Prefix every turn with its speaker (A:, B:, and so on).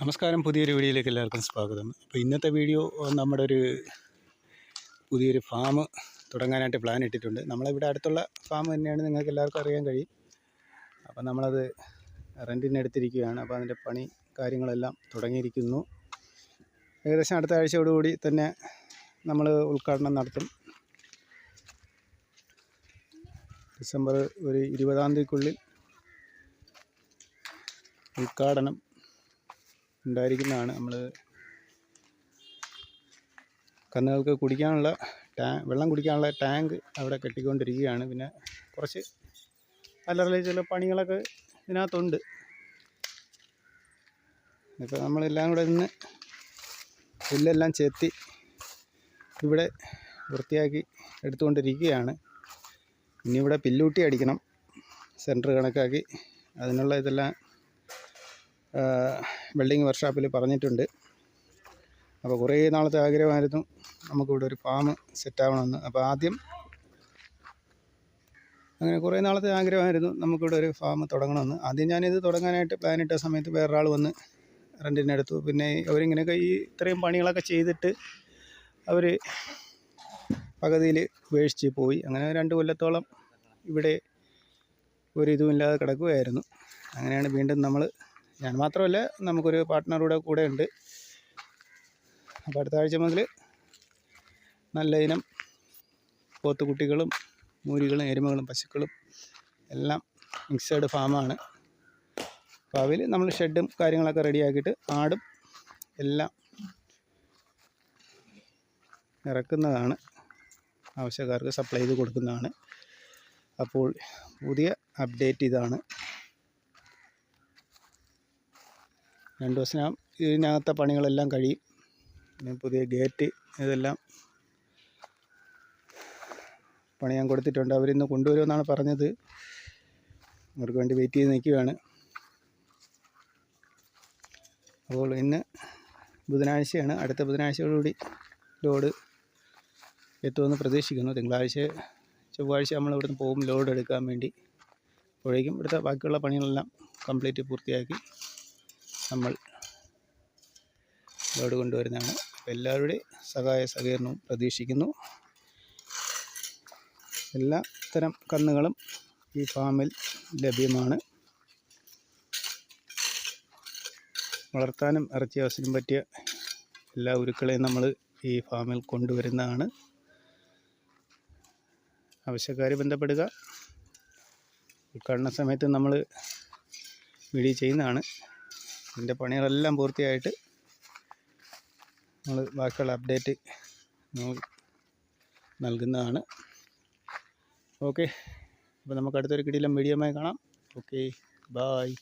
A: നമസ്കാരം പുതിയൊരു വീഡിയോയിലേക്ക് എല്ലാവർക്കും സ്വാഗതം. അപ്പോൾ ഇന്നത്തെ വീഡിയോ നമ്മുടെ ഒരു പുതിയൊരു ഫാം തുടങ്ങാനായിട്ട് പ്ലാൻ ഇട്ടിട്ടുണ്ട്. നമ്മളിവിടെ അടുത്തുള്ള ഫാം തന്നെയാണ് നിങ്ങൾക്ക് എല്ലാവർക്കും അറിയാൻ കഴിയും. അപ്പോൾ നമ്മളത് റെന്റിന് എടുത്തിരിക്കുകയാണ്. അപ്പോൾ അതിന്റെ പണി കാര്യങ്ങളെല്ലാം തുടങ്ങിയിരിക്കുന്നു. ഏകദേശം അടുത്ത ആഴ്ചയോടുകൂടി തന്നെ നമ്മൾ ഉദ്ഘാടനം നടത്തും. ഡിസംബർ ഒരു ഇരുപതാം തീയതിക്കുള്ളിൽ ഉദ്ഘാടനം ഉണ്ടായിരിക്കുന്നതാണ് നമ്മൾ കന്നുകൾക്ക് കുടിക്കാനുള്ള ടാ വെള്ളം കുടിക്കാനുള്ള ടാങ്ക് അവിടെ കെട്ടിക്കൊണ്ടിരിക്കുകയാണ്. പിന്നെ കുറച്ച് അല്ലറല ചില പണികളൊക്കെ ഇതിനകത്തുണ്ട്. ഇപ്പോൾ നമ്മളെല്ലാം കൂടെ നിന്ന് പുല്ലെല്ലാം ചെത്തി ഇവിടെ വൃത്തിയാക്കി എടുത്തുകൊണ്ടിരിക്കുകയാണ്. ഇനി ഇവിടെ പില്ലൂട്ടി അടിക്കണം. സെന്റർ കണക്കാക്കി അതിനുള്ള ഇതെല്ലാം വെൽഡിങ് വർക്ക്ഷോപ്പിൽ പറഞ്ഞിട്ടുണ്ട്. അപ്പോൾ കുറേ നാളത്തെ ആഗ്രഹമായിരുന്നു നമുക്കിവിടെ ഒരു ഫാം സെറ്റാവണമെന്ന്. അപ്പോൾ ആദ്യം അങ്ങനെ കുറേ നാളത്തെ ആഗ്രഹമായിരുന്നു നമുക്കിവിടെ ഒരു ഫാം തുടങ്ങണമെന്ന്. ആദ്യം ഞാനിത് തുടങ്ങാനായിട്ട് പ്ലാൻ ഇട്ട സമയത്ത് വേറൊരാൾ വന്ന് റെന്റിനെടുത്തു പിന്നെ അവരിങ്ങനെയൊക്കെ ഈ ഇത്രയും പണികളൊക്കെ ചെയ്തിട്ട് അവർ പകുതിയിൽ ഉപേക്ഷിച്ച് പോയി. അങ്ങനെ രണ്ട് കൊല്ലത്തോളം ഇവിടെ ഒരിതുമില്ലാതെ കിടക്കുകയായിരുന്നു. അങ്ങനെയാണ് വീണ്ടും നമ്മൾ ഞാൻ മാത്രമല്ല നമുക്കൊരു പാർട്ട്ണറുടെ കൂടെ ഉണ്ട്. അപ്പോൾ അടുത്ത ആഴ്ച മുതൽ നല്ല ഇനം പോത്തുകുട്ടികളും മൂരികളും എരുമകളും പശുക്കളും എല്ലാം മിക്സഡ് ഫാമാണ് അപ്പോൾ അതിൽ നമ്മൾ ഷെഡും കാര്യങ്ങളൊക്കെ റെഡിയാക്കിയിട്ട് ആടും എല്ലാം ഇറക്കുന്നതാണ്. ആവശ്യക്കാർക്ക് സപ്ലൈ ചെയ്ത് കൊടുക്കുന്നതാണ്. അപ്പോൾ പുതിയ അപ്ഡേറ്റ് ഇതാണ്. രണ്ട് ദിവസം ഇതിനകത്തെ പണികളെല്ലാം കഴിയും. പുതിയ ഗേറ്റ് ഇതെല്ലാം പണിയാൻ കൊടുത്തിട്ടുണ്ട്. അവരിന്ന് കൊണ്ടുവരുമെന്നാണ് പറഞ്ഞത്. അവർക്ക് വേണ്ടി വെയിറ്റ് ചെയ്ത് നിൽക്കുകയാണ്. അപ്പോൾ ഇന്ന് ബുധനാഴ്ചയാണ്. അടുത്ത ബുധനാഴ്ചയോടുകൂടി ലോഡ് എത്തുമെന്ന് പ്രതീക്ഷിക്കുന്നു. തിങ്കളാഴ്ച ചൊവ്വാഴ്ച നമ്മൾ ഇവിടുന്ന് പോകും. ലോഡ് എടുക്കാൻ വേണ്ടി. അപ്പോഴേക്കും ഇവിടുത്തെ ബാക്കിയുള്ള പണികളെല്ലാം കംപ്ലീറ്റ് പൂർത്തിയാക്കി. നമ്മൾ ലോഡ് കൊണ്ടുവരുന്നതാണ്. എല്ലാവരുടെയും സഹായ സഹകരണവും പ്രതീക്ഷിക്കുന്നു. എല്ലാ തരം കന്നുകളും ഈ ഫാമിൽ ലഭ്യമാണ്. വളർത്താനും ഇറച്ചി അവസരം പറ്റിയ എല്ലാ ഉരുക്കളെയും നമ്മൾ ഈ ഫാമിൽ കൊണ്ടുവരുന്നതാണ്. ആവശ്യക്കാർ ബന്ധപ്പെടുക. ഉദ്ഘാടന സമയത്ത് നമ്മൾ വീഡിയോ ചെയ്യുന്നതാണ്. ഇതിന്റെ പണികളെല്ലാം പൂർത്തിയായിട്ട് നമ്മൾ ബാക്കിയുള്ള അപ്ഡേറ്റ് നൽകുന്നതാണ്. ഓക്കെ. അപ്പോൾ നമുക്ക് അടുത്തൊരു കിടിലം വീഡിയോമായി കാണാം. ഓക്കെ. ബായ്